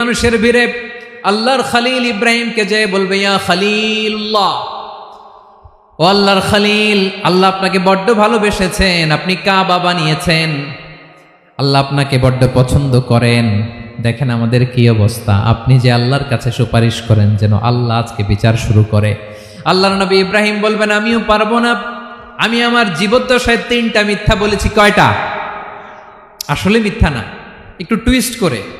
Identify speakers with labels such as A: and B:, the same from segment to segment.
A: মানুষের ভিড়ে আল্লাহর খালিল ইব্রাহিমকে যে বলবে, ইয়া খালিল্লাহ। ও আল্লাহর খালিল, আল্লাহ আপনাকে বড্ড ভালোবেসেছেন, আপনি কাবা বানিয়েছেন। আল্লাহ আপনাকে বড্ড পছন্দ করেন। দেখেন আমাদের কি অবস্থা। আপনি যে আল্লাহর কাছে সুপারিশ করেন যেন আল্লাহ আজকে বিচার শুরু করে। আল্লাহর নবী ইব্রাহিম বলবেন, আমিও পারব না। আমি আমার জীবদ্দশায় তিনটা মিথ্যা বলেছি। কয়টা? আসলে মিথ্যা না। একটু টুইস্ট করে।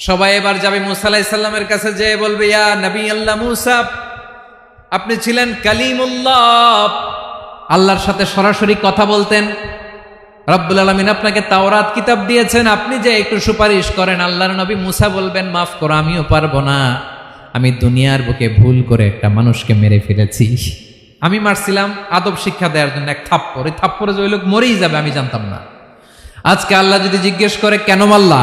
A: সবাই এবার যাবে মুসা আলাইসাল্লামের কাছে যে বলবে, ইয়া নবী আল্লাহ মুসা, আপনি ছিলেন কালিমুল্লাহ। আল্লাহর সাথে সরাসরি কথা বলতেন। রব্বুল আলমিন আপনাকে তাওরাত কিতাব দিয়েছেন। আপনি যে একটু সুপারিশ করেন, আল্লাহর নবী মুসা বলবেন, মাফ করো, আমিও পারব না। আমি দুনিয়ার বুকে ভুল করে একটা মানুষকে মেরে ফেলেছি। আমি মারছিলাম, আদব শিক্ষা দেওয়ার জন্য এক থাপ্পর এই থাপ্পরে যে ওই লোক মরেই যাবে, আমি জানতাম না। আজকে আল্লাহ যদি জিজ্ঞেস করে, কেন মাল্লা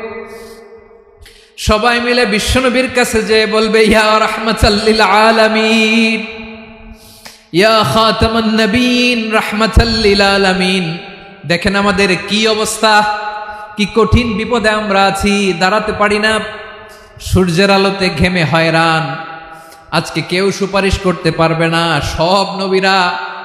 A: সবাই মিলে বিশ্বনবীর কাছে যে বলবে, ইয়া রহমতাল্লিল আলামিন, ইয়া খাতামান নবীন রহমতাল্লিল আলামিন। দেখেন আমাদের কি অবস্থা, কি কঠিন বিপদে আমরা আছি, দাঁড়াতে পারি না। সূর্যের আলোতে ঘেমে হয়রান। আজকে কেউ সুপারিশ করতে পারবে না। সব নবীরা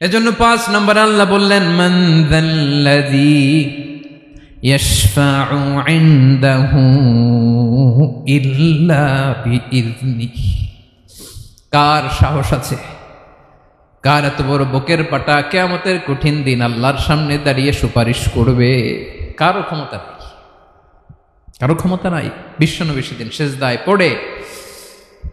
A: এজন্য পাঁচ নম্বর আল্লাহ বললেন মন্দাল্লাযী يشفع عنده إلا بإذنه কার সাহস আছে কার এত বড় বুকের পাটা কেয়ামতের কঠিন দিন আল্লাহর সামনে দাঁড়িয়ে সুপারিশ করবে কারো ক্ষমতা নেই কারো ক্ষমতা নাই বিশ্বনবী সেদিন শেষদায় পড়ে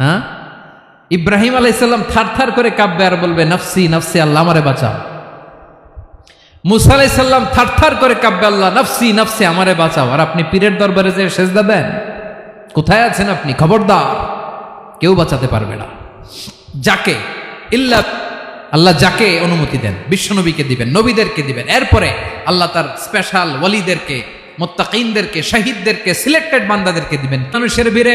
A: হ্যাঁ? ইব্রাহিম আলাইসাল্লাম থার থার করে কাব্যে আর বলবে, নফসি নফসি, আল্লাহ আমারে বাঁচাও। মুসা আলাইসাল্লাম থার থার করে কাব্যে আল্লাহ, নফসি নফসি, আমারে বাঁচাও। আর আপনি পীরের দরবারে যে সেজদা দেন, কোথায় আছেন আপনি? খবরদার, কেউ বাঁচাতে পারবে না। যাকে, ইল্লা, আল্লাহ যাকে অনুমতি দেন, বিশ্বনবীকে দিবেন, নবীদেরকে দিবেন। এরপরে আল্লাহ তার স্পেশাল ওয়ালিদেরকে, মোত্তাকিনদেরকে, শহীদদেরকে সিলেক্টেড বান্দাদেরকে দিবেন। মানুষের বীরে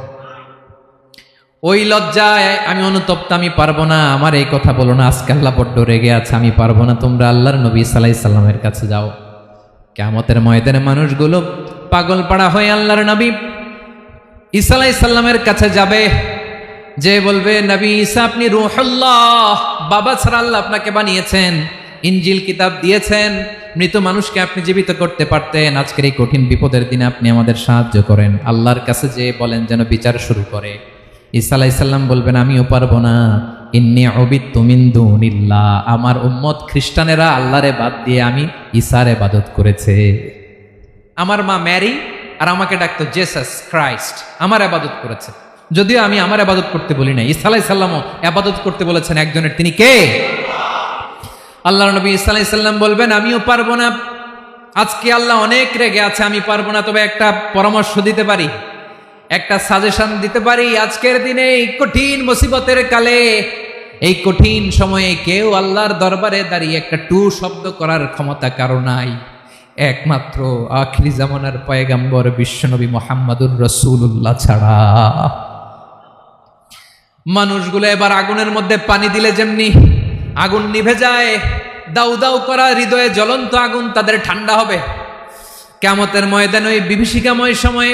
A: ওই লজ্জায় আমি অনুতপ্ত, আমি পারব না। আমার এই কথা বলো না, আজকে আল্লাহ বড্ড রেগে আছে, আমি পারব না। তোমরা আল্লাহর নবী সালাই সাল্লামের কাছে যাও। কেমতের ময়দানে মানুষগুলো পাগল পাড়া হয়ে আল্লাহর নবী ঈসা আলাই সাল্লামের কাছে যাবে। যে বলবে, নবী ঈসা, আপনি রুহুল্লাহ, বাবা ছাড়া আল্লাহ আপনাকে বানিয়েছেন ইঞ্জিল কিতাব দিয়েছেন, মৃত মানুষকে আপনি জীবিত করতে পারতেন, আজকের এই কঠিন বিপদের দিনে আপনি আমাদের সাহায্য করেন। আল্লাহর কাছে যে বলেন, যেন বিচার শুরু করে। ঈসা আলাইসাল্লাম বলবেন, আমিও পারব না। ইন্নি অবিদ তুমিন্দুনিল্লাহ আমার উম্মত খ্রিস্টানেরা আল্লাহরে বাদ দিয়ে আমি ঈসার এবাদত করেছে। আমার মা ম্যারি আর আমাকে ডাকতো জেসাস ক্রাইস্ট। আমার আবাদত করেছে। যদিও আমি আমার আবাদত করতে বলি না ঈসা আলাইসাল্লামও আবাদত করতে বলেছেন একজনের। তিনি কে? আল্লাহ নবী ঈসা আলাইসাল্লাম বলবেন, আমিও পারব না। আজকে আল্লাহ অনেক রেগে আছে, আমি পারব না। তবে একটা পরামর্শ দিতে পারি? একটা সাজেশন দিতে পারি, আজকের দিনে এই কঠিন মুসিবতের কালে, এই কঠিন সময়ে কেউ আল্লাহর দরবারে দাঁড়িয়ে একটা টু শব্দ করার ক্ষমতা কারও নাই। একমাত্র আখিরি জামানার পয়গাম্বর বিশ্বনবী মোহাম্মদুর রসুল্লাহ ছাড়া। মানুষগুলো এবার আগুনের মধ্যে পানি দিলে যেমনি আগুন নিভে যায়, দাউ দাউ করা হৃদয়ে জ্বলন্ত আগুন তাদের ঠান্ডা হবে। কেমতের ময়দান ওই বিভীষিকাময় সময়ে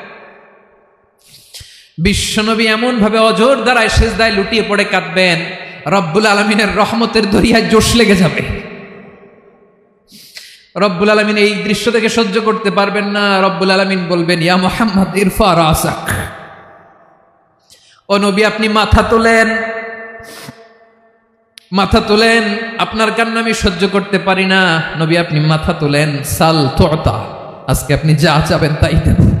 A: বিশ্বনবী এমন ভাবে অজোর দ্বারায় সেজদায় লুটিয়ে পড়ে কাঁদবেন, রব্বুল আলমিনের রহমতের দরিয়ায় জোশ লেগে যাবে। রব্বুল আলমিন এই দৃশ্য থেকে সহ্য করতে পারবেন না। রব্বুল আলমিন বলবেন, ইয়া মোহাম্মদ, ইরফা রাসাক। ও নবী, আপনি মাথা তোলেন। মাথা তোলেন, আপনার কান্না আমি সহ্য করতে পারি না। নবী, আপনি মাথা তোলেন। সাল তোতা, আজকে আপনি যা চাবেন তাই দেন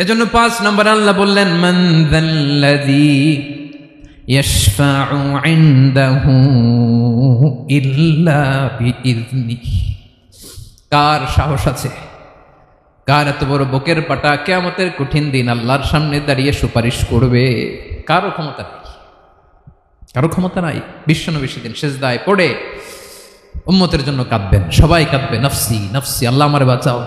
A: এজন্য পাঁচ নম্বর আল্লাহ বললেন, মান ইনদাহু ইল্লা কার সাহস আছে? কার এত বড় বুকের পাটা কেয়ামতের কঠিন দিন আল্লাহর সামনে দাঁড়িয়ে সুপারিশ করবে? কারও ক্ষমতা নেই। কারও ক্ষমতা নাই। বিশ্ব বিশ্বনবী সেদিন শেষদায় পড়ে উম্মতের জন্য কাঁদবেন। সবাই কাঁদবে, নফসি নফসি, আল্লাহ আমার বাঁচাও।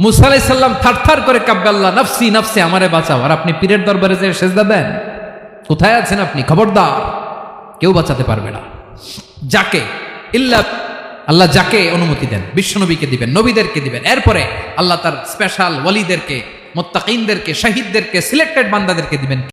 A: মুসা আলাইসাল্লাম থারথার থার করে কাব্যাল্লাহ নফসি নফসি, আমারে বাঁচাও। আর আপনি পীরের দরবারে যে সেজদা দেন। কোথায় আছেন আপনি? খবরদার। কেউ বাঁচাতে পারবে না। যাকে, ইল্লা আল্লাহ যাকে অনুমতি দেন, বিশ্বনবীকে দিবেন, নবীদেরকে দিবেন। এরপরে আল্লাহ তার স্পেশাল ওয়ালিদেরকে, মোত্তাকিনদেরকে, শাহিদদেরকে সিলেক্টেড বান্দাদেরকে দিবেন।